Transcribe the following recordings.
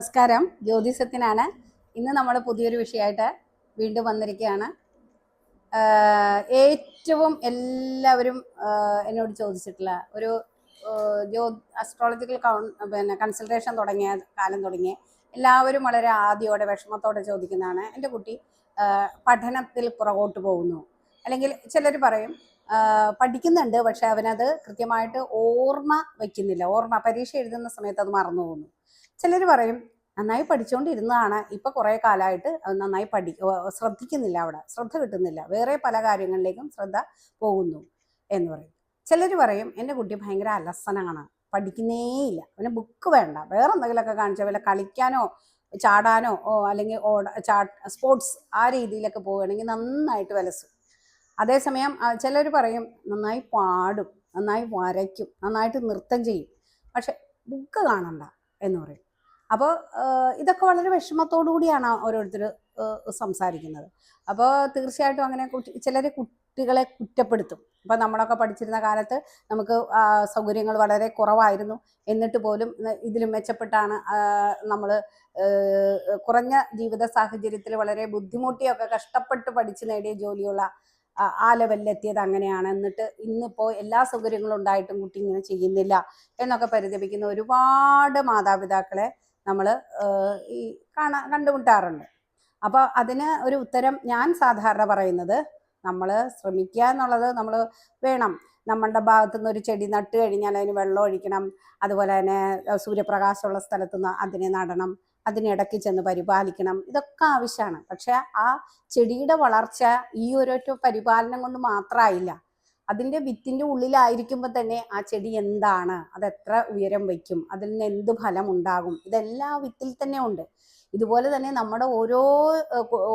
നമസ്കാരം. ജ്യോതിഷത്തിനാണ് ഇന്ന് നമ്മൾ പുതിയൊരു വിഷയമായിട്ട് വീണ്ടും വന്നിരിക്കുകയാണ്. ഏറ്റവും എല്ലാവരും എന്നോട് ചോദിച്ചിട്ടുള്ള ഒരു ജ്യോ അസ്ട്രോളജിക്കൽ കൗൺ പിന്നെ കൺസൾട്ടേഷൻ തുടങ്ങിയ കാലം തുടങ്ങിയ എല്ലാവരും വളരെ ആദ്യോടെ വിഷമത്തോടെ ചോദിക്കുന്നതാണ്. എന്റെ കുട്ടി പഠനത്തിൽ പുറകോട്ട് പോകുന്നു. അല്ലെങ്കിൽ ചിലർ പറയും പഠിക്കുന്നുണ്ട് പക്ഷെ അവനത് കൃത്യമായിട്ട് ഓർമ്മ വയ്ക്കുന്നില്ല. ഓർമ്മ പരീക്ഷ എഴുതുന്ന സമയത്ത് അത് മറന്നു പോകുന്നു ചിലർ പറയും നന്നായി പഠിച്ചുകൊണ്ടിരുന്നതാണ് ഇപ്പൊ കുറേ കാലമായിട്ട് നന്നായി പഠി ശ്രദ്ധിക്കുന്നില്ല അവിടെ. ശ്രദ്ധ കിട്ടുന്നില്ല. വേറെ പല കാര്യങ്ങളിലേക്കും ശ്രദ്ധ പോകുന്നു എന്ന് പറയും. ചിലർ പറയും എന്റെ കുട്ടി ഭയങ്കര അലസനാണ് പഠിക്കുന്നേയില്ല. അവന് ബുക്ക് വേണ്ട. വേറെ എന്തെങ്കിലുമൊക്കെ കാണിച്ചാൽ വല്ല കളിക്കാനോ ചാടാനോ ഓ അല്ലെങ്കിൽ ഓട ചാ സ്പോർട്സ് ആ രീതിയിലൊക്കെ പോവുകയാണെങ്കിൽ നന്നായിട്ട് വലസും. അതേസമയം ചിലർ പറയും നന്നായി പാടും. നന്നായി വരയ്ക്കും. നന്നായിട്ട് നൃത്തം ചെയ്യും. പക്ഷെ ബുക്ക് കാണണ്ട എന്ന് പറയും. അപ്പോൾ ഇതൊക്കെ വളരെ വിഷമത്തോടു കൂടിയാണ് ഓരോരുത്തർ സംസാരിക്കുന്നത്. അപ്പോൾ തീർച്ചയായിട്ടും അങ്ങനെ ചിലർ കുട്ടികളെ കുറ്റപ്പെടുത്തും. അപ്പോൾ നമ്മളൊക്കെ പഠിച്ചിരുന്ന കാലത്ത് നമുക്ക് സൗകര്യങ്ങൾ വളരെ കുറവായിരുന്നു. എന്നിട്ട് പോലും ഇതിലും മെച്ചപ്പെട്ടാണ് നമ്മൾ കുറഞ്ഞ ജീവിത സാഹചര്യത്തിൽ വളരെ ബുദ്ധിമുട്ടിയൊക്കെ കഷ്ടപ്പെട്ട് പഠിച്ചു നേടിയ ജോലിയുള്ള ആ ലെവലിലെത്തിയത് അങ്ങനെയാണ്. എന്നിട്ട് ഇന്നിപ്പോൾ എല്ലാ സൗകര്യങ്ങളും ഉണ്ടായിട്ടും കുട്ടി ഇങ്ങനെ ചെയ്യുന്നില്ല എന്നൊക്കെ പരിതപിക്കുന്ന ഒരുപാട് മാതാപിതാക്കളെ നമ്മൾ ഈ കാണാ കണ്ടുമുട്ടാറുണ്ട്. അപ്പോൾ അതിന് ഒരു ഉത്തരം ഞാൻ സാധാരണ പറയുന്നത് നമ്മൾ ശ്രമിക്കുക എന്നുള്ളത് നമ്മൾ വേണം. നമ്മളുടെ ഭാഗത്തു നിന്ന് ഒരു ചെടി നട്ട് കഴിഞ്ഞാൽ അതിന് വെള്ളം ഒഴിക്കണം അതുപോലെ തന്നെ സൂര്യപ്രകാശമുള്ള സ്ഥലത്തു നിന്ന് അതിനെ നടണം അതിനിടയ്ക്ക് ചെന്ന് പരിപാലിക്കണം ഇതൊക്കെ ആവശ്യമാണ്. പക്ഷെ ആ ചെടിയുടെ വളർച്ച ഈ ഒരൊറ്റ പരിപാലനം കൊണ്ട് മാത്രമായില്ല അതിന്റെ വിത്തിന്റെ ഉള്ളിലായിരിക്കുമ്പോൾ തന്നെ ആ ചെടി എന്താണ്? അത് എത്ര ഉയരം വയ്ക്കും? അതിൽ നിന്ന് എന്ത് ഫലം ഉണ്ടാകും? ഇതെല്ലാം വിത്തിൽ തന്നെ ഉണ്ട്. ഇതുപോലെ തന്നെ നമ്മുടെ ഓരോ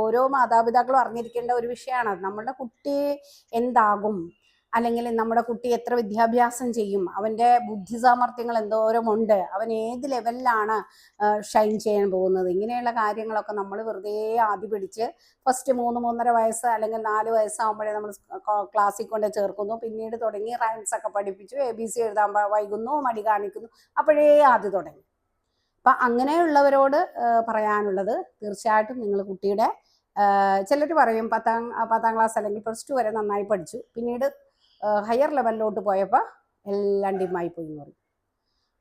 ഓരോ മാതാപിതാക്കളും അറിഞ്ഞിരിക്കേണ്ട ഒരു വിഷയമാണ്. നമ്മുടെ കുട്ടി എന്താകും? അല്ലെങ്കിൽ നമ്മുടെ കുട്ടി എത്ര വിദ്യാഭ്യാസം ചെയ്യും അവന്റെ ബുദ്ധി സാമർഥ്യങ്ങൾ എന്തോരം ഉണ്ട് അവൻ ഏത് ലെവലിലാണ് ഷൈൻ ചെയ്യാൻ പോകുന്നത്? ഇങ്ങനെയുള്ള കാര്യങ്ങളൊക്കെ നമ്മൾ വെറുതെ ആദ്യ പിടിച്ച് ഫസ്റ്റ് മൂന്ന് മൂന്നര വയസ്സ് അല്ലെങ്കിൽ നാല് വയസ്സാകുമ്പോഴേ നമ്മൾ ക്ലാസ്സിൽ കൊണ്ട് ചേർക്കുന്നു. പിന്നീട് തുടങ്ങി റൈംസ് ഒക്കെ പഠിപ്പിച്ചു എ ബി സി എഴുതാൻ വൈകുന്നു മടി കാണിക്കുന്നു അപ്പോഴേ ആദ്യം തുടങ്ങി. അപ്പം അങ്ങനെയുള്ളവരോട് പറയാനുള്ളത് തീർച്ചയായിട്ടും നിങ്ങൾ കുട്ടിയുടെ ചിലർ പറയും പത്താം പത്താം ക്ലാസ് അല്ലെങ്കിൽ പ്ലസ് ടു വരെ നന്നായി പഠിച്ചു. പിന്നീട് ഹയർ ലെവലിലോട്ട് പോയപ്പോൾ എല്ലാം ഡിമായി പോയി എന്ന് പറയും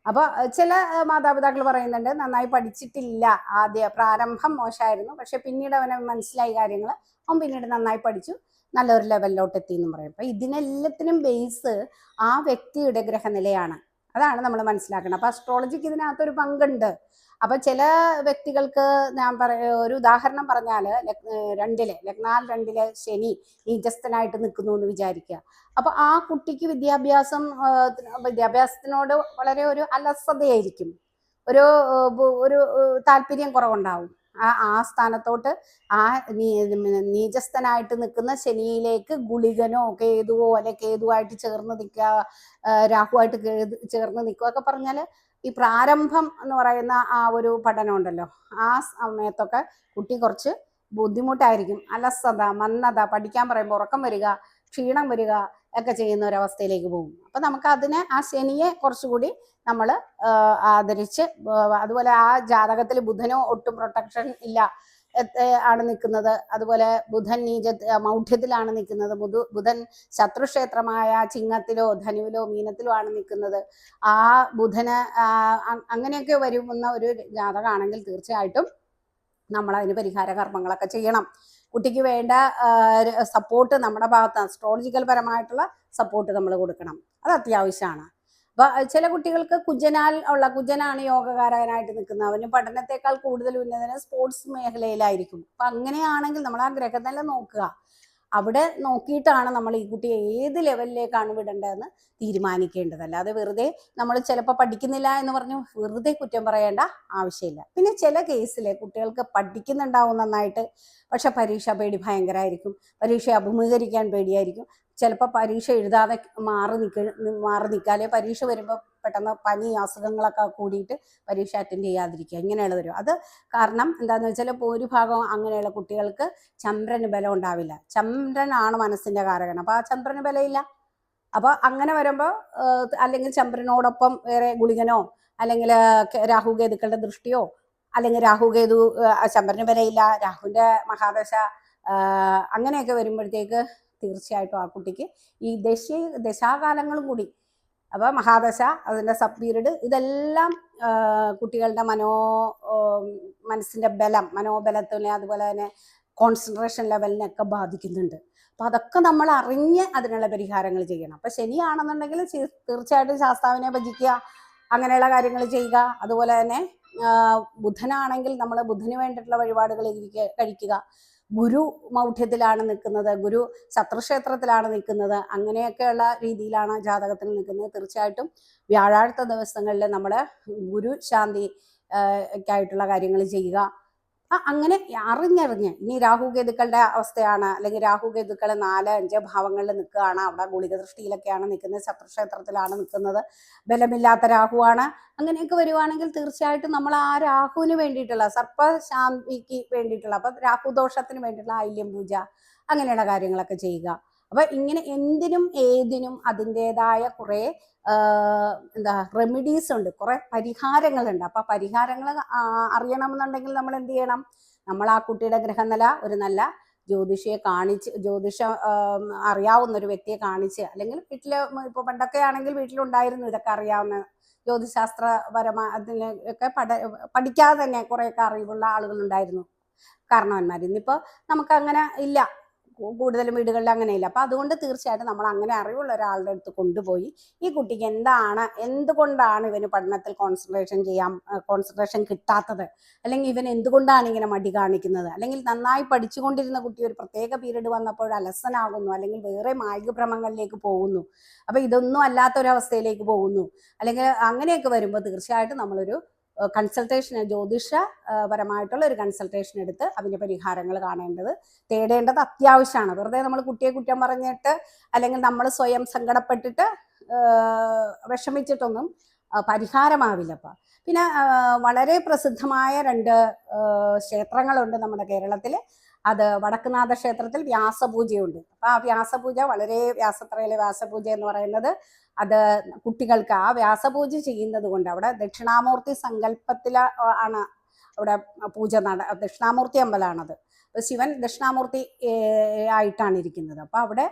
അപ്പോൾ ചില മാതാപിതാക്കൾ പറയുന്നുണ്ട് നന്നായി പഠിച്ചിട്ടില്ല. ആദ്യ പ്രാരംഭം മോശമായിരുന്നു. പക്ഷെ പിന്നീട് അവനെ മനസ്സിലായി കാര്യങ്ങൾ അവൻ പിന്നീട് നന്നായി പഠിച്ചു. നല്ലൊരു ലെവലിലോട്ട് എത്തി എന്ന് പറയും. അപ്പം ഇതിനെല്ലാത്തിനും ബേസ് ആ വ്യക്തിയുടെ ഗ്രഹനിലയാണ്. അതാണ് നമ്മൾ മനസ്സിലാക്കണം അപ്പം അസ്ട്രോളജിക്ക് ഇതിനകത്തൊരു പങ്കുണ്ട്. അപ്പം ചില വ്യക്തികൾക്ക് ഞാൻ പറയ ഒരു ഉദാഹരണം പറഞ്ഞാൽ രണ്ടിലെ ലഗ്നാൽ രണ്ടിലെ ശനി നീചസ്ഥനായിട്ട് നിൽക്കുന്നു എന്ന് വിചാരിക്കുക. അപ്പൊ ആ കുട്ടിക്ക് വിദ്യാഭ്യാസം വിദ്യാഭ്യാസത്തിനോട് വളരെ ഒരു അലസതയായിരിക്കും. ഒരു ഒരു താല്പര്യം കുറവുണ്ടാവും. ആ ആ സ്ഥാനത്തോട്ട് ആ നീ- നീചസ്ഥനായിട്ട് നിൽക്കുന്ന ശനിയിലേക്ക് ഗുളികനോ കേതുവോ അല്ലെ കേതുവായിട്ട് ചേർന്ന് നിൽക്കുക രാഹുവായിട്ട് ചേർന്ന് നിൽക്കുക ഒക്കെ പറഞ്ഞാൽ ഈ പ്രാരംഭം എന്ന് പറയുന്ന ആ ഒരു പഠനം ഉണ്ടല്ലോ ആ സമയത്തൊക്കെ കുട്ടി കുറച്ച് ബുദ്ധിമുട്ടായിരിക്കും. അലസത മന്നത പഠിക്കാൻ പറയുമ്പോൾ ഉറക്കം വരിക ക്ഷീണം വരിക ഒക്കെ ചെയ്യുന്ന ഒരവസ്ഥയിലേക്ക് പോകും. അപ്പം നമുക്ക് അതിനെ ആ ശനിയെ കുറച്ചുകൂടി നമ്മൾ ആദരിച്ച് അതുപോലെ ആ ജാതകത്തിൽ ബുധനോ ഒട്ടും പ്രൊട്ടക്ഷൻ ഇല്ല ആണ് നിൽക്കുന്നത്. അതുപോലെ ബുധൻ നീച മൗഢ്യത്തിലാണ് നിൽക്കുന്നത്. ബുധു ബുധൻ ശത്രുക്ഷേത്രമായ ചിങ്ങത്തിലോ ധനുവിലോ മീനത്തിലോ ആണ് നിൽക്കുന്നത്. ആ ബുധന് അങ്ങനെയൊക്കെ വരുന്ന ഒരു ജാതകമാണെങ്കിൽ തീർച്ചയായിട്ടും നമ്മൾ അതിന് പരിഹാര കർമ്മങ്ങളൊക്കെ ചെയ്യണം. കുട്ടിക്ക് വേണ്ട സപ്പോർട്ട് നമ്മുടെ ഭാഗത്ത് അസ്ട്രോളജിക്കൽ പരമായിട്ടുള്ള സപ്പോർട്ട് നമ്മൾ കൊടുക്കണം. അത് അത്യാവശ്യമാണ്. അപ്പൊ ചില കുട്ടികൾക്ക് കുജനാൽ ഉള്ള കുജനാണ് യോഗകാരകനായിട്ട് നിൽക്കുന്നത്. അവന് പഠനത്തെക്കാൾ കൂടുതൽ ഉന്നതന് സ്പോർട്സ് മേഖലയിലായിരിക്കും. അപ്പൊ അങ്ങനെയാണെങ്കിൽ നമ്മൾ ആ ഗ്രഹനില നോക്കുക. അവിടെ നോക്കിയിട്ടാണ് നമ്മൾ ഈ കുട്ടിയെ ഏത് ലെവലിലേക്കാണ് വിടേണ്ടതെന്ന് തീരുമാനിക്കേണ്ടത്. അല്ലാതെ വെറുതെ നമ്മൾ ചിലപ്പോൾ പഠിക്കുന്നില്ല എന്ന് പറഞ്ഞു വെറുതെ കുറ്റം പറയേണ്ട ആവശ്യമില്ല. പിന്നെ ചില കേസിൽ കുട്ടികൾക്ക് പഠിക്കുന്നുണ്ടാവും നന്നായിട്ട്. പക്ഷെ പരീക്ഷ പേടി ഭയങ്കരമായിരിക്കും പരീക്ഷയെ അഭിമുഖീകരിക്കാൻ പേടിയായിരിക്കും. ചിലപ്പോൾ പരീക്ഷ എഴുതാതെ മാറി നിൽക്ക മാറി നിൽക്കാതെ പരീക്ഷ വരുമ്പോൾ പെട്ടെന്ന് പനി അസുഖങ്ങളൊക്കെ കൂടിയിട്ട് പരീക്ഷ അറ്റൻഡ് ചെയ്യാതിരിക്കുക. ഇങ്ങനെയുള്ള വരും അത് കാരണം എന്താണെന്ന് വെച്ചാൽ ഭൂരിഭാഗം അങ്ങനെയുള്ള കുട്ടികൾക്ക് ചന്ദ്രന് ബലം ഉണ്ടാവില്ല. ചന്ദ്രനാണ് മനസ്സിന്റെ കാരകൻ അപ്പോൾ ആ ചന്ദ്രന് ബലമില്ല. അപ്പോൾ അങ്ങനെ വരുമ്പോൾ അല്ലെങ്കിൽ ചന്ദ്രനോടൊപ്പം വേറെ ഗുളികനോ അല്ലെങ്കിൽ രാഹുകേതുക്കളുടെ ദൃഷ്ടിയോ അല്ലെങ്കിൽ രാഹുകേതു ചന്ദ്രന് ബലയില്ല രാഹുവിന്റെ മഹാദശ അങ്ങനെയൊക്കെ വരുമ്പോഴത്തേക്ക് തീർച്ചയായിട്ടും ആ കുട്ടിക്ക് ഈ ദശ ദശാകാലങ്ങളും കൂടി. അപ്പോൾ മഹാദശ അതിന്റെ സബ് പീരീഡ് ഇതെല്ലാം കുട്ടികളുടെ മനോ മനസ്സിന്റെ ബലം മനോബലത്തിനെ അതുപോലെ തന്നെ കോൺസെൻട്രേഷൻ ലെവലിനെയൊക്കെ ബാധിക്കുന്നുണ്ട്. അപ്പോൾ അതൊക്കെ നമ്മൾ അറിഞ്ഞ് അതിനുള്ള പരിഹാരങ്ങൾ ചെയ്യണം. അപ്പോൾ ശനിയാണെന്നുണ്ടെങ്കിൽ തീർച്ചയായിട്ടും ശാസ്താവിനെ ഭജിക്കുക അങ്ങനെയുള്ള കാര്യങ്ങൾ ചെയ്യുക അതുപോലെ തന്നെ ബുധനാണെങ്കിൽ നമ്മൾ ബുധന് വേണ്ടിയിട്ടുള്ള വഴിപാടുകൾ കഴിക്കുക. ഗുരു മൗഢ്യത്തിലാണ് നിൽക്കുന്നത് ഗുരു ശത്രുക്ഷേത്രത്തിലാണ് നിൽക്കുന്നത് അങ്ങനെയൊക്കെയുള്ള രീതിയിലാണ് ജാതകത്തിൽ നിൽക്കുന്നത്. തീർച്ചയായിട്ടും വ്യാഴാഴ്ച ദിവസങ്ങളിൽ നമ്മൾ ഗുരു ശാന്തി ായിട്ടുള്ള കാര്യങ്ങൾ ചെയ്യുക. ആ അങ്ങനെ അറിഞ്ഞറിഞ്ഞ്. ഇനി രാഹുകേതുക്കളുടെ അവസ്ഥയാണ്. അല്ലെങ്കിൽ രാഹുകേതുക്കൾ നാല് അഞ്ച് ഭാവങ്ങളിൽ നിൽക്കുകയാണ്. അവിടെ ഗുളിക ദൃഷ്ടിയിലൊക്കെയാണ് നിൽക്കുന്നത്. ശത്രുക്ഷേത്രത്തിലാണ് നിൽക്കുന്നത്. ബലമില്ലാത്ത രാഹുവാണ്. അങ്ങനെയൊക്കെ വരുവാണെങ്കിൽ തീർച്ചയായിട്ടും നമ്മൾ ആ രാഹുവിന് വേണ്ടിയിട്ടുള്ള സർപ്പശാന്തിക്ക് വേണ്ടിയിട്ടുള്ള അപ്പം രാഹുദോഷത്തിന് വേണ്ടിയിട്ടുള്ള ആയില്യം പൂജ അങ്ങനെയുള്ള കാര്യങ്ങളൊക്കെ ചെയ്യുക. അപ്പൊ ഇങ്ങനെ എന്തിനും ഏതിനും അതിന്റെതായ കുറെ എന്താ റെമിഡീസ് ഉണ്ട്. കുറെ പരിഹാരങ്ങളുണ്ട്. അപ്പൊ പരിഹാരങ്ങൾ അറിയണമെന്നുണ്ടെങ്കിൽ നമ്മൾ എന്ത് ചെയ്യണം? നമ്മൾ ആ കുട്ടിയുടെ ഗ്രഹനില ഒരു നല്ല ജ്യോതിഷിയെ കാണിച്ച് ജ്യോതിഷ അറിയാവുന്ന ഒരു വ്യക്തിയെ കാണിച്ച് അല്ലെങ്കിൽ വീട്ടിൽ ഇപ്പൊ പണ്ടൊക്കെ ആണെങ്കിൽ വീട്ടിലുണ്ടായിരുന്നു ഇതൊക്കെ അറിയാവുന്ന ജ്യോതിശാസ്ത്രപരമായ അതിനൊക്കെ പഠ പഠിക്കാതെ തന്നെ കുറേയൊക്കെ അറിവുള്ള ആളുകളുണ്ടായിരുന്നു കാരണവന്മാർ ഇന്നിപ്പോൾ നമുക്ക് അങ്ങനെ ഇല്ല. കൂടുതലും വീടുകളിൽ അങ്ങനെയില്ല. അപ്പം അതുകൊണ്ട് തീർച്ചയായിട്ടും നമ്മൾ അങ്ങനെ അറിവുള്ള ഒരാളുടെ അടുത്ത് കൊണ്ടുപോയി ഈ കുട്ടിക്ക് എന്താണ് എന്തുകൊണ്ടാണ് ഇവന് പഠനത്തിൽ കോൺസെൻട്രേഷൻ ചെയ്യാൻ കോൺസെൻട്രേഷൻ കിട്ടാത്തത്? അല്ലെങ്കിൽ ഇവൻ എന്തുകൊണ്ടാണ് ഇങ്ങനെ മടി കാണിക്കുന്നത്? അല്ലെങ്കിൽ നന്നായി പഠിച്ചുകൊണ്ടിരുന്ന കുട്ടി ഒരു പ്രത്യേക പീരീഡ് വന്നപ്പോൾ അലസനാകുന്നു അല്ലെങ്കിൽ വേറെ മായിക ഭ്രമങ്ങളിലേക്ക് പോകുന്നു. അപ്പോൾ ഇതൊന്നും അല്ലാത്തൊരവസ്ഥയിലേക്ക് പോകുന്നു. അല്ലെങ്കിൽ അങ്ങനെയൊക്കെ വരുമ്പോൾ തീർച്ചയായിട്ടും നമ്മളൊരു കൺസൾട്ടേഷൻ ജ്യോതിഷ പരമായിട്ടുള്ള ഒരു കൺസൾട്ടേഷൻ എടുത്ത് അതിന്റെ പരിഹാരങ്ങൾ കാണേണ്ടത് തേടേണ്ടത് അത്യാവശ്യമാണ്. വെറുതെ നമ്മൾ കുട്ടിയെ കുറ്റം പറഞ്ഞിട്ട് അല്ലെങ്കിൽ നമ്മൾ സ്വയം സങ്കടപ്പെട്ടിട്ട് വിഷമിച്ചിട്ടൊന്നും ആ, പരിഹാരമാവില്ല അപ്പം പിന്നെ വളരെ പ്രസിദ്ധമായ രണ്ട് ക്ഷേത്രങ്ങളുണ്ട് നമ്മുടെ കേരളത്തിൽ അത് വടക്കുനാഥ ക്ഷേത്രത്തിൽ വ്യാസപൂജയുണ്ട്. അപ്പൊ ആ വ്യാസപൂജ വളരെ വ്യാസത്രയിലെ വ്യാസപൂജ എന്ന് പറയുന്നത് അത് കുട്ടികൾക്ക് ആ വ്യാസപൂജ ചെയ്യുന്നത് കൊണ്ട് അവിടെ ദക്ഷിണാമൂർത്തി സങ്കല്പത്തിൽ ആണ് അവിടെ പൂജ നട ദക്ഷിണാമൂർത്തി അമ്പലമാണത് ശിവൻ ദക്ഷിണാമൂർത്തി ആയിട്ടാണ് ഇരിക്കുന്നത്. അപ്പൊ അവിടെ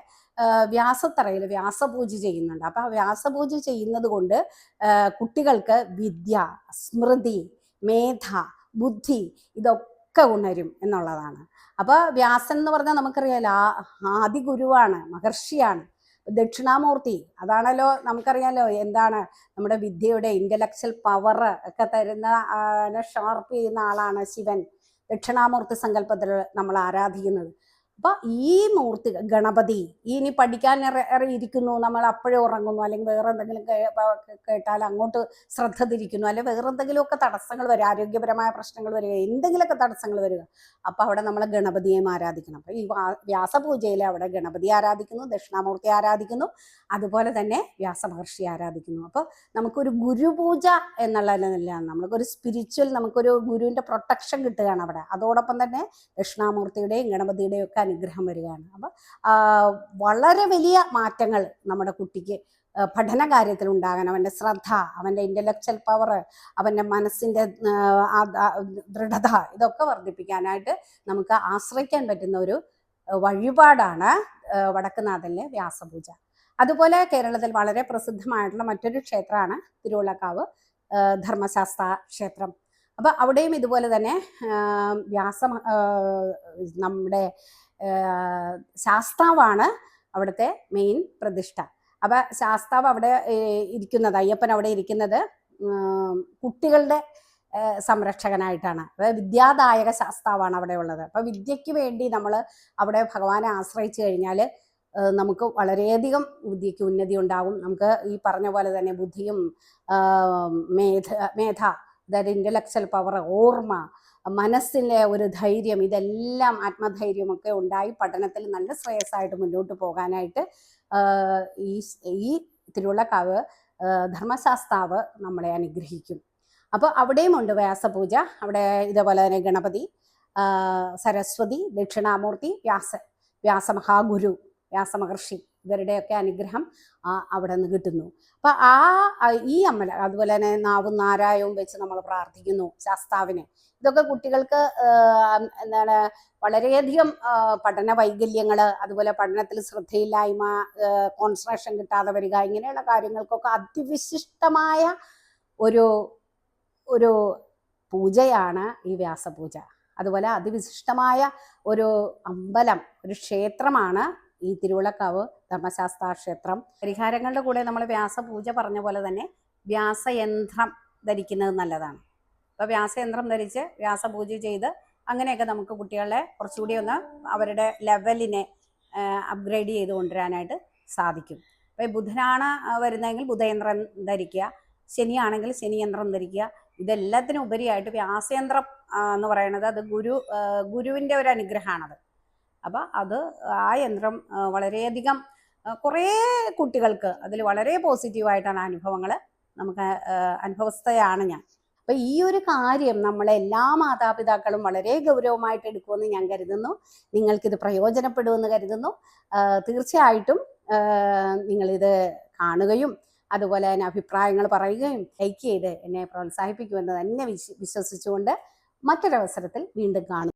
വ്യാസത്തറയിൽ വ്യാസപൂജ ചെയ്യുന്നുണ്ട്. അപ്പൊ ആ വ്യാസപൂജ ചെയ്യുന്നത് കൊണ്ട് കുട്ടികൾക്ക് വിദ്യ സ്മൃതി മേധ ബുദ്ധി ഇതൊക്കെ ഉണരും എന്നുള്ളതാണ്. അപ്പോൾ വ്യാസൻ എന്ന് പറഞ്ഞാൽ നമുക്കറിയാലോ ആ ആദി ഗുരുവാണ് മഹർഷിയാണ്. ദക്ഷിണാമൂർത്തി അതാണല്ലോ നമുക്കറിയാലോ എന്താണ് നമ്മുടെ വിദ്യയുടെ ഇന്റലക്ച്വൽ പവർ ഒക്കെ തരുന്ന ഷാർപ്പ് ചെയ്യുന്ന ആളാണ് ശിവൻ. ദക്ഷിണാമൂർത്തി സങ്കല്പത്തിൽ നമ്മൾ ആരാധിക്കുന്നത്. അപ്പൊ ഈ മൂർത്തി ഗണപതി ഇനി പഠിക്കാൻ ഇരിക്കുന്നു നമ്മൾ അപ്പോഴേ ഉറങ്ങുന്നു അല്ലെങ്കിൽ വേറെ എന്തെങ്കിലും കേട്ടാൽ അങ്ങോട്ട് ശ്രദ്ധ തിരിക്കുന്നു അല്ലെങ്കിൽ വേറെ എന്തെങ്കിലുമൊക്കെ തടസ്സങ്ങൾ വരിക ആരോഗ്യപരമായ പ്രശ്നങ്ങൾ വരിക എന്തെങ്കിലുമൊക്കെ തടസ്സങ്ങൾ വരിക അപ്പൊ അവിടെ നമ്മൾ ഗണപതിയെ ആരാധിക്കണം. അപ്പൊ ഈ വ്യാസപൂജയിൽ അവിടെ ഗണപതി ആരാധിക്കുന്നു ദക്ഷിണാമൂർത്തി ആരാധിക്കുന്നു അതുപോലെ തന്നെ വ്യാസമഹർഷി ആരാധിക്കുന്നു. അപ്പോൾ നമുക്കൊരു ഗുരുപൂജ എന്നുള്ള നിലയിലാണ് നമുക്കൊരു സ്പിരിച്വൽ നമുക്കൊരു ഗുരുവിന്റെ പ്രൊട്ടക്ഷൻ കിട്ടുകയാണ് അവിടെ. അതോടൊപ്പം തന്നെ ദക്ഷിണാമൂർത്തിയുടെയും ഗണപതിയുടെയും ഒക്കെ അനുഗ്രഹം വരികയാണ്. അപ്പം വളരെ വലിയ മാറ്റങ്ങൾ നമ്മുടെ കുട്ടിക്ക് പഠന കാര്യത്തിൽ ഉണ്ടാകാൻ അവന്റെ ശ്രദ്ധ അവന്റെ ഇന്റലക്ച്വൽ പവർ അവന്റെ മനസ്സിന്റെ ദൃഢത ഇതൊക്കെ വർദ്ധിപ്പിക്കാനായിട്ട് നമുക്ക് ആശ്രയിക്കാൻ പറ്റുന്ന ഒരു വഴിപാടാണ് വടക്കുനാഥന്റെ വ്യാസപൂജ. അതുപോലെ കേരളത്തിൽ വളരെ പ്രസിദ്ധമായിട്ടുള്ള മറ്റൊരു ക്ഷേത്രമാണ് തിരുവള്ളക്കാവ് ധർമ്മശാസ്ത്ര ക്ഷേത്രം. അപ്പം അവിടെയും ഇതുപോലെ തന്നെ വ്യാസം നമ്മുടെ ശാസ്താവാണ് അവിടുത്തെ മെയിൻ പ്രതിഷ്ഠ. അപ്പൊ ശാസ്താവ് അവിടെ ഇരിക്കുന്നത് അയ്യപ്പൻ അവിടെ ഇരിക്കുന്നത് കുട്ടികളുടെ സംരക്ഷകനായിട്ടാണ്. അതായത് വിദ്യാദായക ശാസ്താവാണ് അവിടെ ഉള്ളത്. അപ്പൊ വിദ്യയ്ക്ക് വേണ്ടി നമ്മൾ അവിടെ ഭഗവാനെ ആശ്രയിച്ചു കഴിഞ്ഞാൽ നമുക്ക് വളരെയധികം ബുദ്ധിക്ക് ഉന്നതി ഉണ്ടാകും. നമുക്ക് ഈ പറഞ്ഞ പോലെ തന്നെ ബുദ്ധിയും മേധ മേധ അതായത് ഇന്റലക്ച്വൽ പവർ ഓർമ്മ മനസ്സിലെ ഒരു ധൈര്യം ഇതെല്ലാം ആത്മധൈര്യമൊക്കെ ഉണ്ടായി പഠനത്തിൽ നല്ല ശ്രേയസ്സായിട്ട് മുന്നോട്ട് പോകാനായിട്ട് ഈ ഈ തിരുവള്ളക്കാവ് ധർമ്മശാസ്താവ് നമ്മളെ അനുഗ്രഹിക്കും. അപ്പോൾ അവിടെയും ഉണ്ട് വ്യാസപൂജ അവിടെ ഇതേപോലെ തന്നെ ഗണപതി സരസ്വതി ദക്ഷിണാമൂർത്തി വ്യാസ വ്യാസമഹാഗുരു വ്യാസമഹർഷി. ഇവരുടെയൊക്കെ അനുഗ്രഹം അവിടെ നിന്ന് കിട്ടുന്നു. അപ്പം ആ ഈ അമ്മല അതുപോലെ തന്നെ നാവും നാരായവും വെച്ച് നമ്മൾ പ്രാർത്ഥിക്കുന്നു ശാസ്താവിനെ. ഇതൊക്കെ കുട്ടികൾക്ക് എന്താണ് വളരെയധികം പഠന വൈകല്യങ്ങൾ അതുപോലെ പഠനത്തിൽ ശ്രദ്ധയില്ലായ്മ കോൺസെൻട്രേഷൻ കിട്ടാതെ വരിക ഇങ്ങനെയുള്ള കാര്യങ്ങൾക്കൊക്കെ അതിവിശിഷ്ടമായ ഒരു ഒരു പൂജയാണ് ഈ വ്യാസപൂജ. അതുപോലെ അതിവിശിഷ്ടമായ ഒരു അമ്പലം ഒരു ക്ഷേത്രമാണ് ഈ തിരുവിളക്കാവ് ധർമ്മശാസ്ത്ര ക്ഷേത്രം പരിഹാരങ്ങളുടെ കൂടെ നമ്മൾ വ്യാസപൂജ പറഞ്ഞ പോലെ തന്നെ വ്യാസയന്ത്രം ധരിക്കുന്നത് നല്ലതാണ്. അപ്പോൾ വ്യാസയന്ത്രം ധരിച്ച് വ്യാസപൂജ ചെയ്ത് അങ്ങനെയൊക്കെ നമുക്ക് കുട്ടികളെ കുറച്ചുകൂടി ഒന്ന് അവരുടെ ലെവലിനെ അപ്ഗ്രേഡ് ചെയ്ത് കൊണ്ടുവരാനായിട്ട് സാധിക്കും. അപ്പോൾ ബുധനാണ് വരുന്നതെങ്കിൽ ബുധയന്ത്രം ധരിക്കുക ശനിയാണെങ്കിൽ ശനിയന്ത്രം ധരിക്കുക. ഇതെല്ലാത്തിനും ഉപരിയായിട്ട് വ്യാസയന്ത്രം എന്ന് പറയുന്നത് അത് ഗുരു ഗുരുവിന്റെ ഒരു അനുഗ്രഹമാണത്. അപ്പോൾ അത് ആ യന്ത്രം വളരെയധികം കുറേ കുട്ടികൾക്ക് അതിൽ വളരെ പോസിറ്റീവായിട്ടാണ് അനുഭവങ്ങൾ നമുക്ക് അനുഭവസ്ഥയാണ് ഞാൻ. അപ്പം ഈ ഒരു കാര്യം നമ്മളെ എല്ലാ മാതാപിതാക്കളും വളരെ ഗൗരവമായിട്ട് എടുക്കുമെന്ന് ഞാൻ കരുതുന്നു. നിങ്ങൾക്കിത് പ്രയോജനപ്പെടുമെന്ന് കരുതുന്നു. തീർച്ചയായിട്ടും നിങ്ങളിത് കാണുകയും അതുപോലെ തന്നെ അഭിപ്രായങ്ങൾ പറയുകയും ലൈക്ക് ചെയ്ത് എന്നെ പ്രോത്സാഹിപ്പിക്കുമെന്ന് തന്നെ വിശ്വ വിശ്വസിച്ചുകൊണ്ട് മറ്റൊരവസരത്തിൽ വീണ്ടും കാണും.